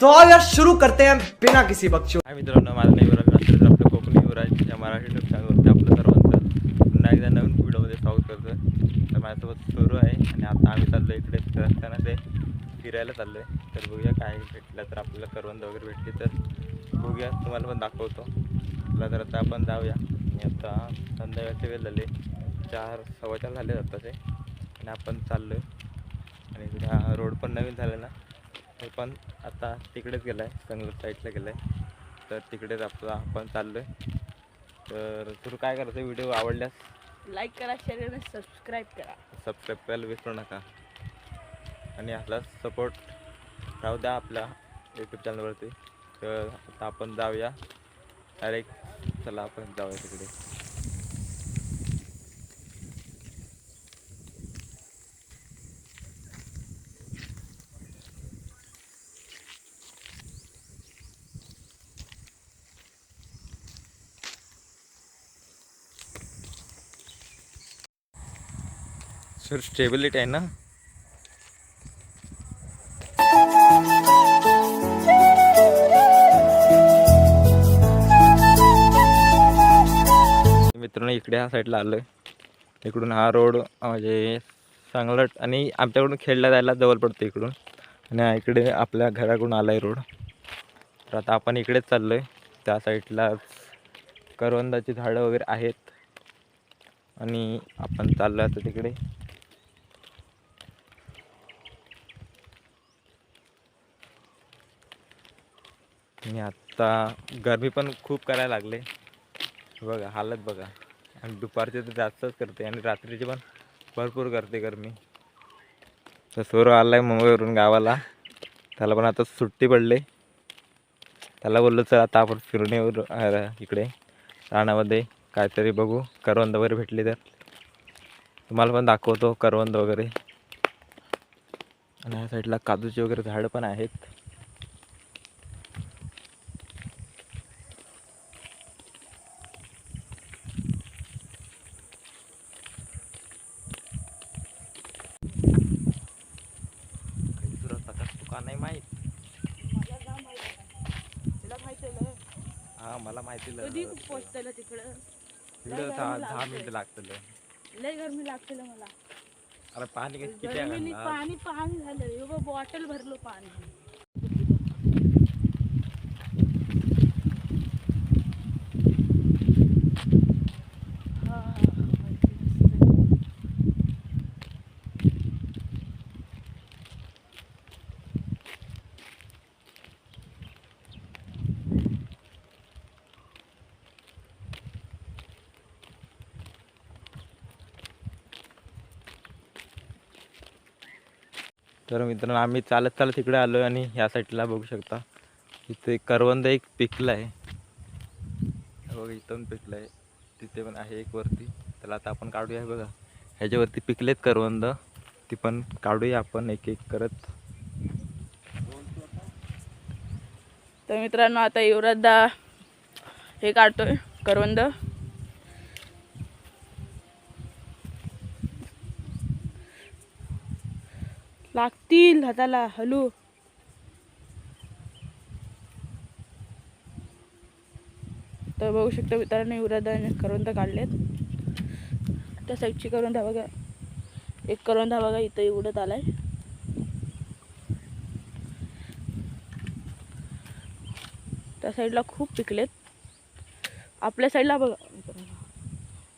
तो आओ यार शुरू करते हैं बिना किसी बकचोद हाय मित्रांनो माझं नाही युवराज नसेल आपलं कोकणी युवराज या मराठी युट्यूब चॅनलवरती आपलं सर्वांचं पुन्हा एकदा नवीन व्हिडिओमध्ये स्वागत करतो तर माझ्यासोबत सुरू आहे आणि आता आम्ही चाललो इकडे रस्त्यानं ते फिरायला चाललो आहे तर बघूया काय भेटलं तर आपल्याला करवंद वगैरे भेटली तर बघूया. तुम्हाला पण दाखवतो. चला तर आता आपण जाऊया. आणि आता संध्याकाळचे वेळ झाले. चार सव्वा चार झाले आत्ताचे. आणि आपण चाललो आहे आणि इकडे हा रोड पण नवीन झाला ना तो पण आता तिकडेच गेला आहे संगलत साईडला गेला आहे तर तिकडेच आपला आपण चाललो आहे तर तुला काय करायचं? व्हिडिओ आवडल्यास लाईक करा शेअर आणि सबस्क्राईब करा. सबस्क्राईब करायला विसरू नका. आणि आपला सपोर्ट राहू द्या आपल्या यूट्यूब चॅनलवरती तर आता आपण जाऊया. डायरेक्ट चला आपण जाऊया तिकडे. सर स्टेबिलिटी आहे ना? मित्रांनो इकडे ह्या साईडला आलो आहे इकडून हा रोड म्हणजे चांगला आणि आमच्याकडून खेळला जायला जवळ पडतो इकडून. आणि इकडे आपल्या घराकडून आला आहे रोड तर आता आपण इकडेच चाललो आहे त्या साईडला करवंदाची झाडं वगैरे आहेत. आणि आपण चाललो आता तिकडे. आणि आत्ता गरमी पण खूप करायला लागले. बघा हालत बघा. आणि दुपारचे तर जास्तच करते आणि रात्रीचे पण भरपूर करते गरमी. तर सोर आला आहे मुंबईवरून गावाला. त्याला पण आता सुट्टी पडली. त्याला बोललो चल आता आपण फिरून येऊ इकडे रानामध्ये. काहीतरी बघू. करवंद वगैरे भेटली तर. तुम्हाला पण दाखवतो करवंद वगैरे. आणि ह्या साईडला काजूचे वगैरे झाडं पण आहेत काही दुसरं प्रकार तुका नाही माहीत तुला माहिती आहे ना? हा मला माहिती कधी तिकडं पोचतेला तिकडं दहा दहा मिनिटं लागतील लय गरमी लागते मला. अरे पाणी किती आहे? पाणी पाणी झालं एवढं बॉटल भरलो पाणी हा, माहिती दिसतंय. तर मित्रांनो आम्ही चालत चालत इकडे आलो आहे आणि ह्या साईडला बघू शकता. इथे करवंद एक पिकलं आहे. बघा इथून पिकलं आहे. तिथे पण आहे एक वरती. त्याला आता आपण काढूया. बघा ह्याच्यावरती पिकलेत करवंद. ती पण काढूया आपण एक एक करत. तर मित्रांनो आता युवराजदा हे काढतोय करवंद. लागतील हाताला हलू. तर बघू शकता मित्रांनो युवराजाने करवंद काढलेत. त्या साईडची करवंदा बघा एक करवंदा बघा इथं उडत आलाय. त्या साईडला खूप पिकलेत. आपल्या साईडला बघा.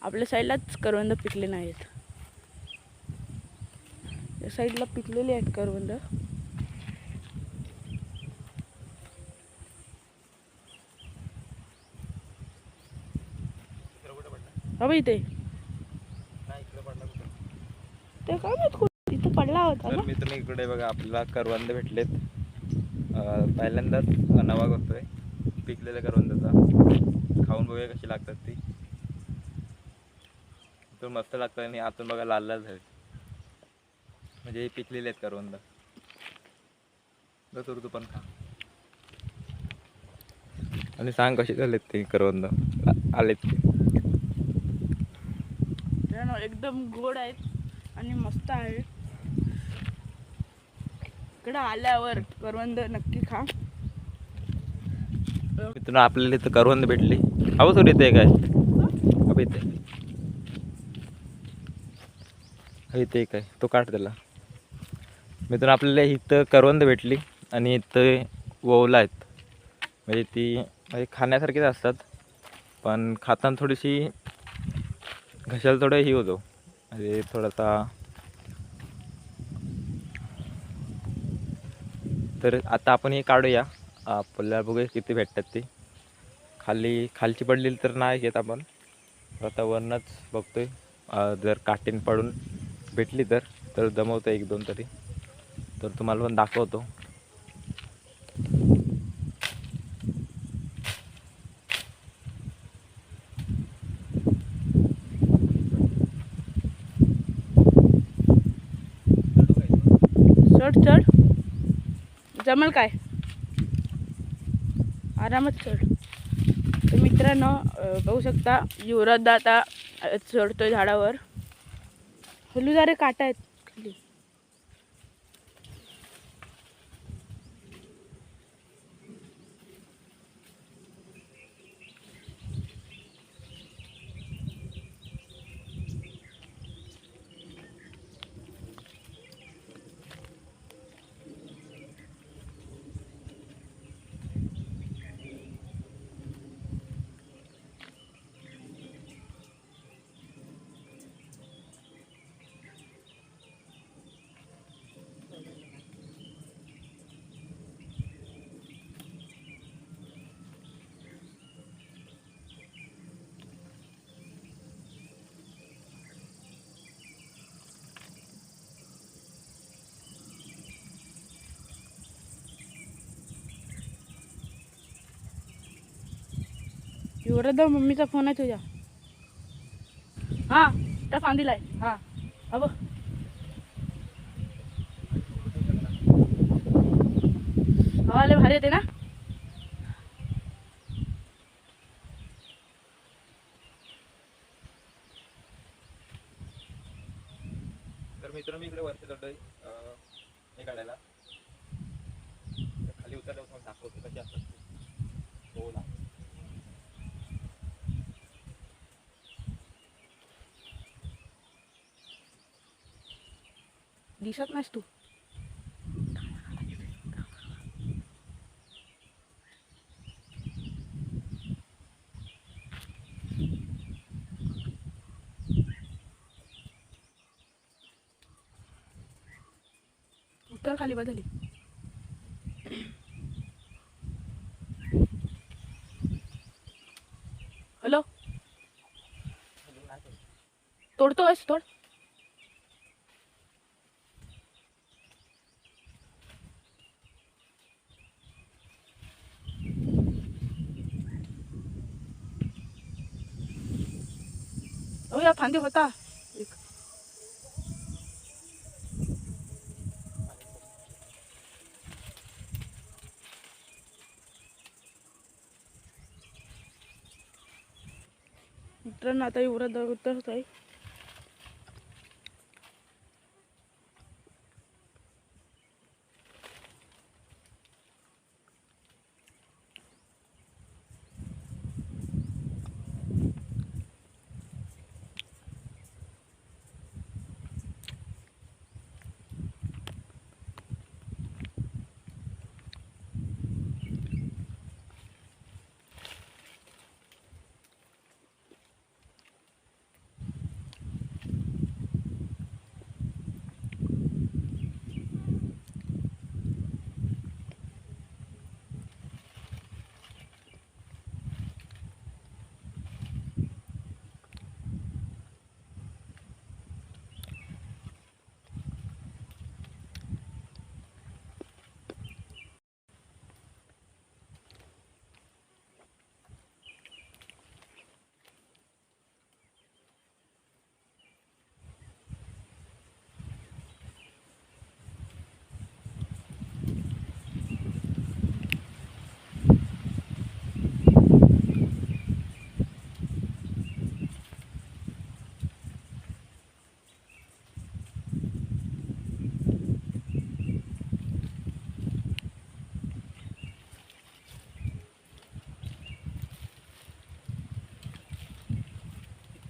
आपल्या साईडलाच करवंद पिकले नाहीत. या साईडला पिकलेले आहेत करवंद. हा बाई इथे. ते काय माहीत कुठं? तिथं पडला होता तर ना मित्रांनो इकडे बघा आपल्याला करवंद भेटलेत. अं, पहिल्यांदाच नवा करतोय. पिकलेल्या करवंदाचा. खाऊन बघूया कशी लागतात ती. तो मस्त लागतं आणि आतून बघा लाल लाल झाले म्हणजे हे पिकलेले आहेत करवंद बस तू पण खा. आणि सांग कसे झालेत ते करवंद आलेत ते. एकदम गोड आहेत आणि मस्त आहे इकडं आल्यावर करवंद नक्की खा. मित्रांनो आपल्याला इथं करवंद भेटली. अहो सर इथे काय? अब इथे. हा, इथे एक आहे तो काढ त्याला. मित्रांनो आपल्याला इथं करवंद भेटली आणि इथं वोवला आहेत. म्हणजे ती म्हणजे खाण्यासारखीच असतात पण खाताना थोडीशी घशाला थोडं ही होतो. म्हणजे थोडासा तर आता आपण हे काढूया. आपल्याला बघूया किती भेटतात ते. खाली खालची पडलेली तर नाही घेत आपण. आता वरनंच बघतोय. जर काटीन पडून भेटली तर तर जमवतो एक दोन तरी. तर तुम्हाला पण दाखवतो. चढ चढ. जमल काय? आरामात चढ. तर मित्रांनो बघू शकता युवराज आता चढतोय झाडावर. हलू रे काटा आहेत खाली. एवढं तर मम्मीचा फोन आहे तुझ्या. हा त्या फांदीला आहे. हा हा बघ. लय भारी येते ना तर मित्र मी इकडे वरती चढलोय अं, हे काढायला तर खाली उतरल्यावर तुम्हाला दाखवतो कशी असतात ते. हो ना दिसत नाहीस तू. उत्तर खाली बदली. हॅलो. तोडतोयस तोड. फांदी होता। एक। मित्रांनो आता एवढा दगड आहे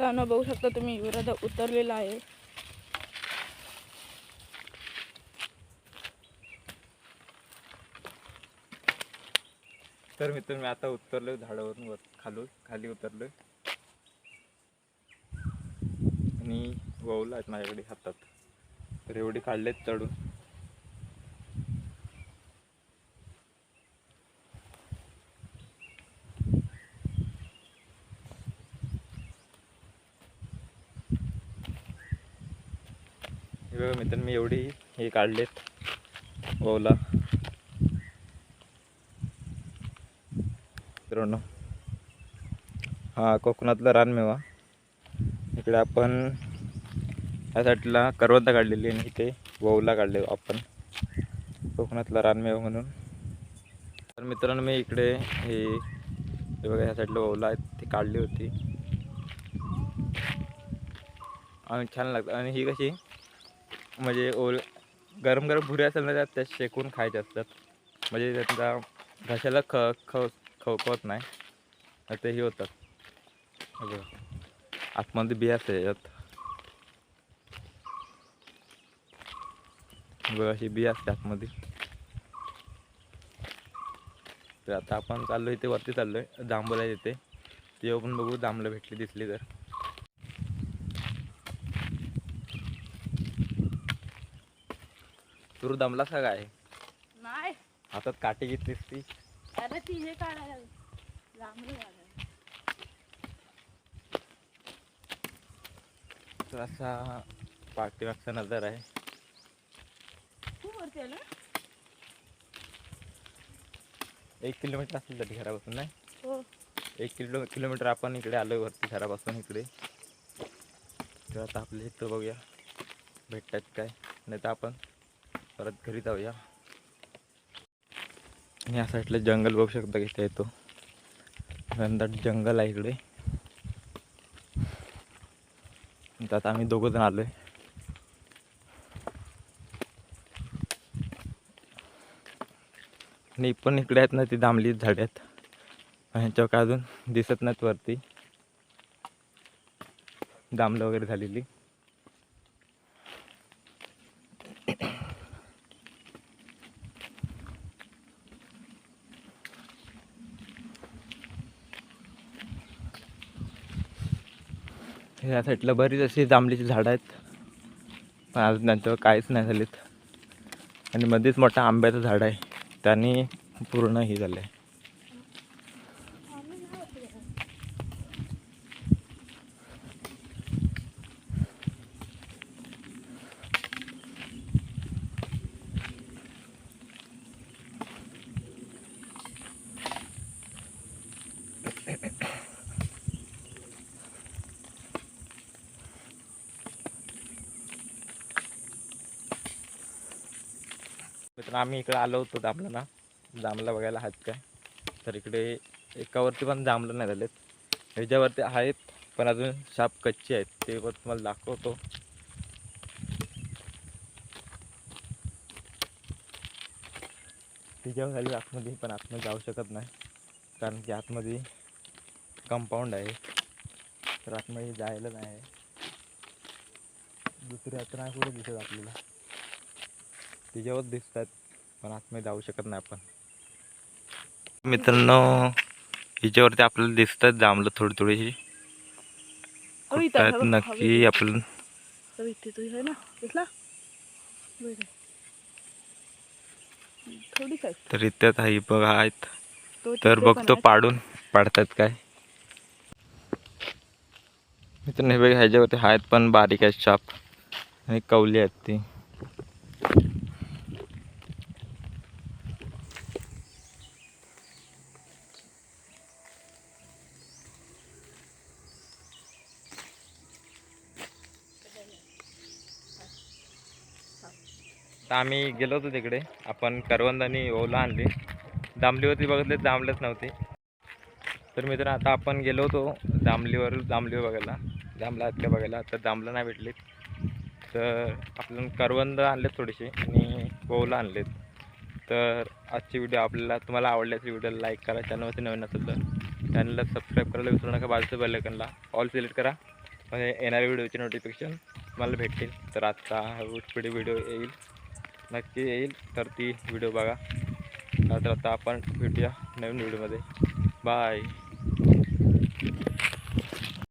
मित्रांनो बघू शकता तुम्ही युवराज उतरलेला आहे. तर मित्र मी आता उतरलोय झाडावरून वर खालून खाली उतरलोय. आणि वळला आहेत माझ्याकडे हातात. तर एवढी काढलेत चढून हे बघा मी एवढी हे काढलेत. ओला मित्रांनो हा कोकणातला रानमेवा. इकडे आपण या साईडला करवंदा काढलेली आणि इथे वौला काढले आपण. कोकणातला रानमेवा म्हणून. तर मित्रांनो मी इकडे हे बघा ह्या साईडला वौला आहे ती काढली होती. आणि छान लागतं आणि ही कशी? म्हणजे ओल गरम गरम भुरे असेल ना त्यात त्या शेकून खायचे असतात. म्हणजे त्यांचा घशाला ख ख खवकवत नाही. तेही होतात. आतमध्ये बिया असते याच्यात बघा अशी बिया असते आतमध्ये. तर आता आपण चाललो इथे वरती चाललोय. जांभूला येते तेव्हा पण बघू जांभलं भेटली दिसली तर. दमलास का काय नाही. हातात काठी घेतलीस ती. अरे ती हे काढायला जांभळी काढायला तर असा पाठीमागचा नजर आहे. खूप वरती आलं एक किलोमीटर असेल तरी घरापासून नाही? हो. एक किलो किलोमीटर आपण इकडे आलोय वरती घरापासून इकडे. तर आता आपल्या इथं बघूया. भेटतात काय? नाही तर आपण परत घरी जाऊया. आणि या साईडला जंगल बघू शकता इथे येतो. घनदाट जंगल आहे इकडे. त्यात आता आम्ही दोघं जण आलोय. आणि पण इकडे आहेत ना ती दामली झाडे आहेत ह्याच्यावर ह्यांच्यावर काय अजून दिसत नाहीत वरती. दामलं वगैरे झालेली. ह्या साईडला बरीच अशी जांभळीची झाडं आहेत. पण आज त्यांच्यावर काहीच नाही झालेत. आणि मध्येच मोठं आंब्याचं झाड आहे. त्याने पूर्ण हे झालं आहे मित्र आम्ही इकडे आलो होतो जांभळाला जांभळा बघायला आहेत काय? तर इकडे एकावरती पण जांभळं नाही झालेत. ह्याच्यावरती आहेत पण अजून साप कच्चे आहेत. ते पण तुम्हाला दाखवतो. तिच्यावर झाली आतमध्ये पण आतमध्ये जाऊ शकत नाही. कारण की आतमध्ये कंपाऊंड आहे. तर आतमध्ये जायला नाही दुसरी आता नाही कुठे दिसत आपल्याला? तिच्यावर दिसतात पण आतमध्ये जाऊ शकत नाही आपण. मित्रांनो हिच्यावरती आपल्याला दिसतात जांभलं थोडी थोडीशी. आहेत? नक्की आहे तर इथं ही बघा आहेत. तो तर बघतो. पाडून पाडतात काय. मित्रांनो हे बघा ह्याच्यावरती आहेत पण बारीक आहेत शाप. आणि कवली आहेत ती. तर आम्ही गेलो होतो तिकडे. आपण करवंद आणि ओला आणली. दामलीवरती बघितले जांभलंच नव्हते. तर मित्र आता आपण गेलो होतो जांभलीवर जांभलीवर बघायला. जांभला आहेत का बघायला? तर जांभलं नाही भेटलीत. तर आपण करवंद आणलेत थोडेसे आणि ओला आणलेत. तर आजची व्हिडिओ आपल्याला तुम्हाला आवडल्याची व्हिडिओला लाईक करा. चॅनलवरती नवीन असेल तर चॅनलला सबस्क्राईब करायला विसरू नका. बाजूच्या बेल ऑल सिलेक्ट करा. म्हणजे येणाऱ्या व्हिडिओचे नोटिफिकेशन मला भेटतील. तर आत्ता पुढे व्हिडिओ येईल. नक्की येईल. तर ती व्हिडिओ बघा. तर आता आपण भेटूया नवीन व्हिडिओमध्ये बाय